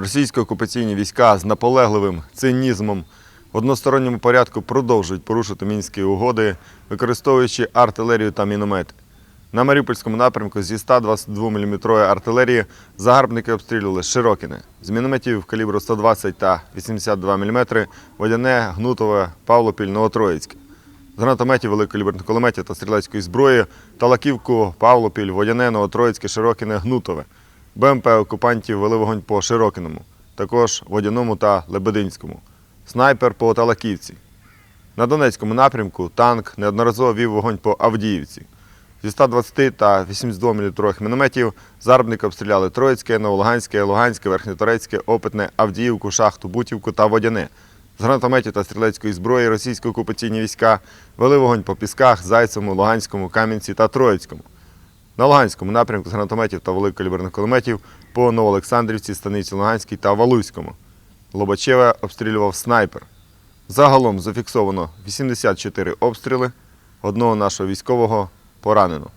Російсько-окупаційні війська з наполегливим цинізмом в односторонньому порядку продовжують порушити мінські угоди, використовуючи артилерію та міномети. На Маріупольському напрямку зі 122 мм артилерії загарбники обстрілювали Широкіне. З мінометів калібру 120 та 82 мм Водяне, Гнутове, Павлопіль, Новотроїцьке. З гранатометів великокаліберних кулеметів та стрілецької зброї Талаківку, Павлопіль, Водяне, Новотроїцьке, Широкіне, Гнутове. БМП окупантів вели вогонь по Широкиному, також Водяному та Лебединському. Снайпер по Талаківці. На Донецькому напрямку танк неодноразово вів вогонь по Авдіївці. Зі 120 та 82 мм мінометів загарбники обстріляли Троїцьке, Новолуганське, Луганське, Верхньоторецьке, Опитне, Авдіївку, Шахту, Бутівку та Водяне. З гранатометів та стрілецької зброї російсько-окупаційні війська вели вогонь по Пісках, Зайцевому, Луганському, Кам'янці та Троїцькому. На Луганському напрямку з гранатометів та великокаліберних кулеметів по Новоолександрівці, Станиці Луганській та Валуйському. Лобачеве обстрілював снайпер. Загалом зафіксовано 84 обстріли, одного нашого військового поранено.